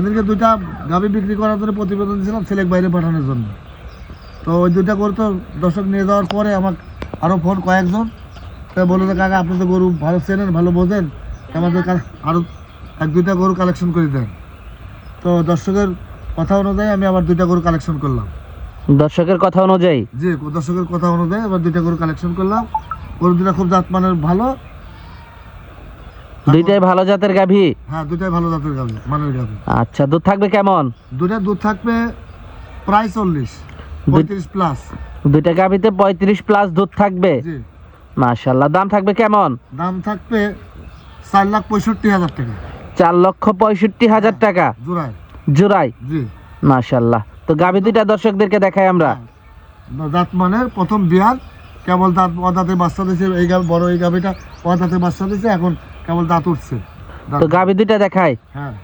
এদেরকে দুইটা গাভি বিক্রি করার জন্য প্রতিবেদন দিয়েছিলাম ছেলেক বাইরে পাঠানোর জন্য। তো ওই দুইটা গরু তো দর্শক নিয়ে যাওয়ার পরে আমার আরও ফোন কয়েকজন। তো বলল যে কাকা আপনি তো গরু ভালো চেনেন ভালো বোঝেন। আমাদের আরও এক দুইটা গরু কালেকশন করে দেন। তো দর্শকের কথা অনুযায়ী আমি আবার দুইটা গরু কালেকশন করলাম। দর্শকের কথা অনুযায়ী? জি দর্শকের কথা অনুযায়ী আবার দুইটা গরু কালেকশন করলাম। গরু দুটা খুব জাত মানের ভালো। দুইটাই ভালো জাতের গাভী? হ্যাঁ দুটাই ভালো জাতের গাভি মানের গাভি। আচ্ছা দুধ থাকবে কেমন? দুটা দুধ থাকবে প্রায় চল্লিশ পঁয়ত্রিশ প্লাস দুইটা গাভীতে পঁয়ত্রিশ প্লাস দুধ থাকবে? জি। মাশাল্লাহ দাম থাকবে কেমন? দাম থাকবে চার লাখ পঁয়ষট্টি হাজার টাকা। চার লক্ষ পঁয়ষট্টি হাজার টাকা? জোড়ায় জোড়াই জি। মাশাল্লাহ তো গাভী দুইটা দর্শকদেরকে দেখাই আমরা। দাঁত মানের প্রথম বিয়ার কেবল দাঁত অদাঁতে বাচ্চা দিয়েছে এই গাভি বড় এই গাভিটা অদাঁতে বাচ্চা দিয়েছে এখন কেবল দাঁত উঠছে। তো গাভী দুইটা দেখায় হ্যাঁ।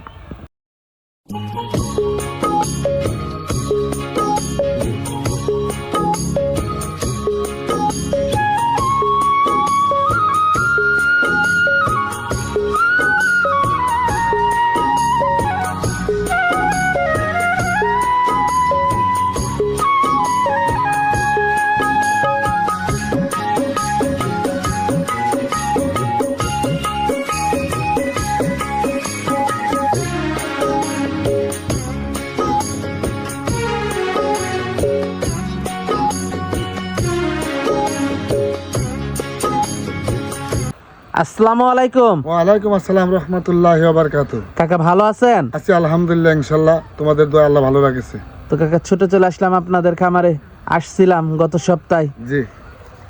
আসসালামু আলাইকুম। ওয়ালাইকুম আসসালাম রহমতুল্লাহ বারকাত কাকা ভালো আছেন? আছি আলহামদুলিল্লাহ ইনশাল্লাহ তোমাদের দোয়া আল্লাহ ভালো রাখেছে। তো কাকা ছোট চলে আসলাম আপনাদের খামারে। আসছিলাম গত সপ্তাহে। জি।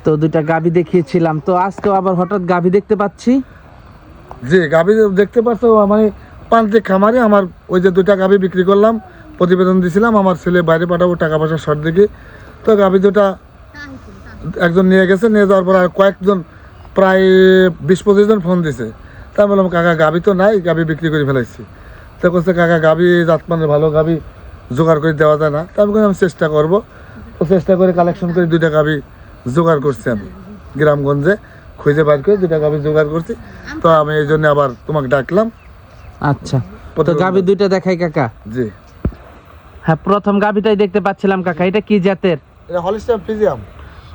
তো দুইটা গাভী দেখিয়েছিলাম। তো আজকেও আবার হঠাৎ গাভী দেখতে পাচ্ছি। জি গাভি দেখতে পাচ্ছ মানে পান্তিক খামারে আমার ওই যে দুইটা গাভি বিক্রি করলাম প্রতিবেদন দিছিলাম আমার ছেলে বাইরে পাঠাবো টাকা পয়সা শর্ট দিকে। তো গাভি দুটা একজন নিয়ে গেছে নিয়ে যাওয়ার পর আর কয়েকজন প্রায় বিশ পঁচিশ জন ফোন দিছে। তাই বললাম কাকা গাভি তো নাই গাভি বিক্রি করে ফেলাইছি। তো করছে কাকা গাভি জাতমানের ভালো গাভি জোগাড় করে দেওয়া যায় না। তা আমি বললাম চেষ্টা করব। তো চেষ্টা করে কালেকশন করে দুইটা গাভি জোগাড় করছি আমি গ্রামগঞ্জে। খুঁজে বার করে দুইটা গাভি জোগাড় করছি। তো আমি এই জন্য আবার তোমাকে ডাকলাম। আচ্ছা। তো গাভী দুইটা দেখাই কাকা। জি। হ্যাঁ প্রথম গাভীটাই দেখতে পাচ্ছিলাম কাকা। এটা কি জাতের? এটা Holstein Friesian.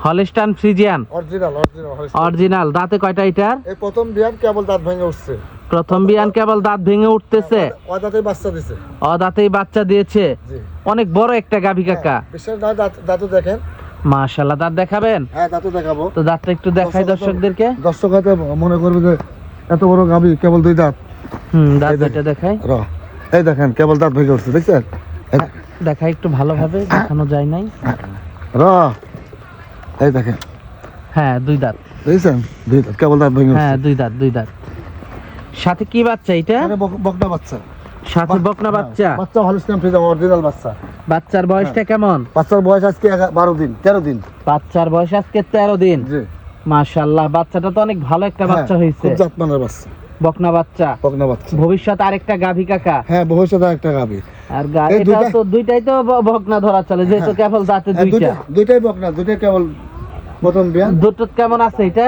Holstein Friesian. Original original original দাঁতে কয়টা এটার? এই প্রথম বিয়ার কেবল দাঁত ভেঙে উঠছে। প্রথম বিয়ান কেবল দাঁত ভেঙে উঠতেছে। ও দাঁতে বাচ্চা ও দাঁতেই বাচ্চা দিয়েছে। জি। অনেক বড় একটা গাভী কাকা। বিশ্বাস না দাঁত দাঁতও দেখেন। মাশাল্লাহ দাঁত দেখাবেন? হ্যাঁ দাঁতও দেখাবো। তো দাঁতটা একটু দেখাই দর্শকদেরকে। দর্শক হয়তো মনে করবে যে এত বড় গাভি কেবল দুই দাঁত। হুম দাঁত। দুইটা দেখাই। র। এই দেখেন কেবল দাঁত ভেঙে উঠছে দেখছেন? দেখাই একটু ভালোভাবে দেখানো যায় নাই। র। এই দেখেন। হ্যাঁ দুই দাঁত। দুই দাঁত। কেবল দাঁত ভেঙে হ্যাঁ দুই দাঁত দুই দাঁত। সাথে কি বাচ্চা এটা বকনা বাচ্চা। সাথে বকনা হ্যাঁ, বাচ্চা? বাচ্চা অরিজিনাল বাচ্চা। বাচ্চার বয়সটা হ্যাঁ। কেমন? বাচ্চার বয়স আজকে এগা- বারো দিন তেরো দিন। বাচ্চার বয়স আজকে তেরো দিন। জি। মাশাল্লাহ বাচ্চাটা তো অনেক ভালো একটা বাচ্চা হ্যাঁ, হয়েছে। খুব জাতমানের বাচ্চা। বকনা বাচ্চা। বকনা বাচ্চা। ভবিষ্যৎ আরেকটা গাভী কাকা। হ্যাঁ ভবিষ্যতে একটা গাভি। আর এটা তো দুইটাই তো বকনা ধরা চলে যেহেতু। কেবল দাঁতে দুইটা- দুইটাই বকনা দুইটাই কেবল প্রথম বিয়ান দুধ কেমন আছে এটা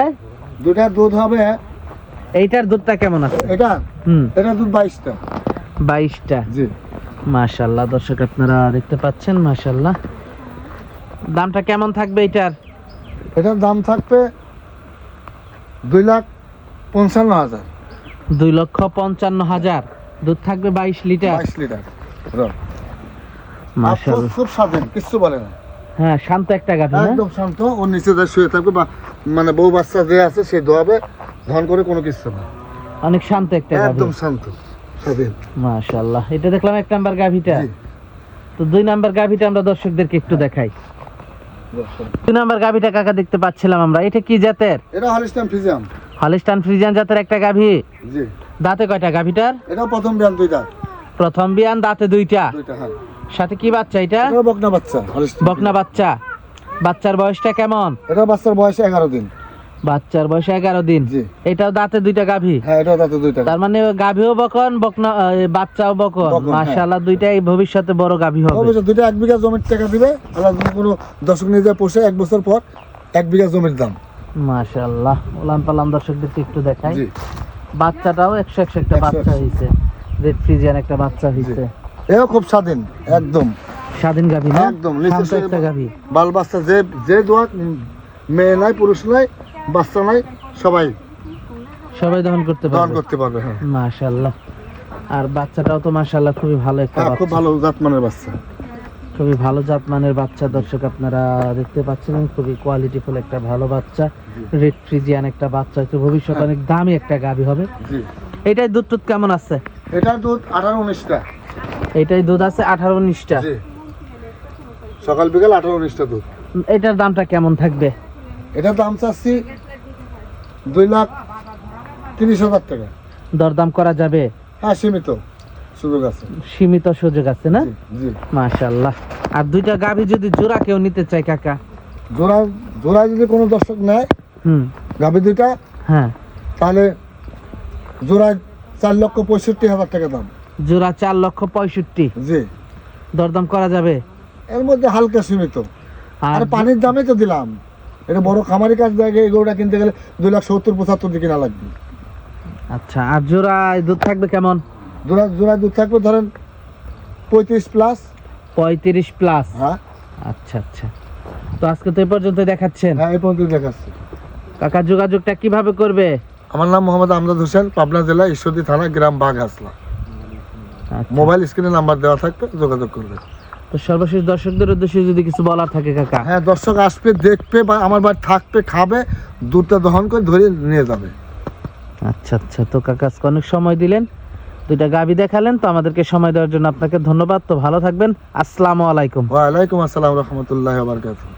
দুইটার দুধ হবে। এইটার দুধটা কেমন আছে? এটা? হুম। এটা দুধ বাইশটা। বাইশটা? জি। মাশাল্লাহ দর্শক আপনারা দেখতে পাচ্ছেন মাশাল্লাহ। দামটা কেমন থাকবে এটার? এটার দাম থাকবে দুই লাখ পঞ্চান্ন হাজার। দুই লক্ষ পঞ্চান্ন হাজার। দুধ থাকবে বাইশ লিটার। বাইশ লিটার। খুব স্বাধীন কিচ্ছু বলে না। হ্যাঁ শান্ত একটা গাভী একদম শান্ত ওর নিচে যা শুয়ে থাকবে বা মানে বউ বাচ্চা যে আছে সে দোয়াবে ধন করে কোনো কিছু না। অনেক শান্ত একটা গাভী। একদম শান্ত স্বাধীন মাশাল্লাহ এটা দেখলাম এক নাম্বার গাভীটা। তো দুই নাম্বার গাভীটা আমরা দর্শকদেরকে একটু দেখাই। দুই নাম্বার গাভীটা কাকা দেখতে পাচ্ছিলাম আমরা? এটা কি জাতের? এটা হলিস্টান ফিজিয়াম হলিস্টান ফ্রিজিয়ান জাতের একটা গাভী। জি। দাঁতে কয়টা গাভীটার? এটা প্রথম বিয়ান দুইটা প্রথম বিয়ান দাঁতে দুইটা। হ্যাঁ। সাথে কি বাচ্চা এটা? বকনা বাচ্চা বকনা বাচ্চা। বাচ্চার বয়সটা কেমন? এটা বাচ্চার বয়স এগারো দিন। বাচ্চার বয়স এগারো দিন। এটাও দাঁতে দুইটা গাভী? হ্যাঁ তার মানে গাভীও বকন বকনা বাচ্চাও বকন। হ্যাঁ। মাশাআল্লাহ দুইটাই ভবিষ্যতে বড় গাভী হবে। দুইটা এক বিঘা জমির টাকা দিবে আল্লাহ কোনো দর্শক নিয়ে যায় পোষে এক বছর পর এক বিঘা জমির দাম। মাশাআল্লাহ উলান পালান দর্শকদেরকে একটু দেখাই। বাচ্চাটাও একশো একশো একটা বাচ্চা। হয়েছে রেড ফ্রিজিয়ান একটা বাচ্চা এও খুব স্বাধীন একদম। স্বাধীন গাভী না? একদম, একটা গাভী। বাল বাচ্চা যে যে দোয়া মেয়ে নাই পুরুষ নাই বাচ্চা নাই সবাই সবাই দহন করতে দহন করতে পারবে হ্যাঁ। মাশাআল্লাহ। আর বাচ্চাটাও তো মাশাআল্লাহ খুবই ভালো একটা হ্যাঁ খুব বাচ্চা। ভালো জাতমানের বাচ্চা। খুবই ভালো জাতমানের বাচ্চা দর্শক আপনারা দেখতে পাচ্ছেন খুবই কোয়ালিটিফুল একটা ভালো বাচ্চা। রেড ফ্রিজিয়ান একটা বাচ্চা হয়তো ভবিষ্যতে হ্যাঁ। অনেক দামি একটা গাভী হবে। এটাই দুধ টুধ কেমন আছে? এটার দুধ আঠারো উনিশটা। এটাই দুধ আছে আঠারো উনিশটা। সকাল বিকাল আঠারো উনিশটা দুধ। এটার দামটা কেমন থাকবে? এটার দাম চাচ্ছি দুই লাখ তিরিশ হাজার টাকা। দরদাম করা যাবে? হ্যাঁ সীমিত সুযোগ আছে। সীমিত সুযোগ আছে না? মাশাআল্লাহ। আর দুইটা গাভী যদি জোড়া কেউ নিতে চায় কাকা? জোড়া জোড়া যদি কোনো দর্শক নেয় হুম। গাভী দুইটা হ্যাঁ। তাহলে জোড়ায় চার লক্ষ পঁয়ষট্টি হাজার টাকা দাম। জোড়া চার লক্ষ পঁয়ষট্টি। জি। দরদাম করা যাবে? এর মধ্যে হালকা সীমিত। আর পানির দামে তো দিলাম। এটা বড় খামারি কাজ দেখে এগুলোটা কিনতে গেলে দুই লাখ সত্তর পঁচাত্তর দিকে কিনা লাগবে। আচ্ছা আর জোড়া দুধ থাকবে কেমন? জোড়া জোড়া দুধ থাকবে ধরেন পঁয়ত্রিশ প্লাস পঁয়ত্রিশ প্লাস হ্যাঁ। আচ্ছা আচ্ছা। তো আজকে তো এই পর্যন্ত দেখাচ্ছেন। হ্যাঁ এই পর্যন্ত দেখাচ্ছি। কাকা যোগাযোগটা কীভাবে করবে? আমার নাম মোহাম্মদ আমজাদ হোসেন পাবনা জেলা ঈশ্বরদী থানা গ্রাম বাঘাসলা। মোবাইল স্ক্রিনে নাম্বার দেওয়া থাকবে যোগাযোগ করবে তো সর্বশেষ দর্শকদের উদ্দেশ্যে যদি কিছু বলার থাকে কাকা? হ্যাঁ দর্শক আসবে দেখবে বা আমার বাড়ি থাকবে খাবে দুধটা দহন করে ধরে নিয়ে যাবে। আচ্ছা আচ্ছা। তো কাকা আজকে অনেক সময় দিলেন দুইটা গাবি দেখালেন তো আমাদেরকে সময় দেওয়ার জন্য আপনাকে ধন্যবাদ। তো ভালো থাকবেন। আসসালামু আলাইকুম। ওয়ালাইকুম আসসালাম রহমতুল্লাহ বারকাতুহ।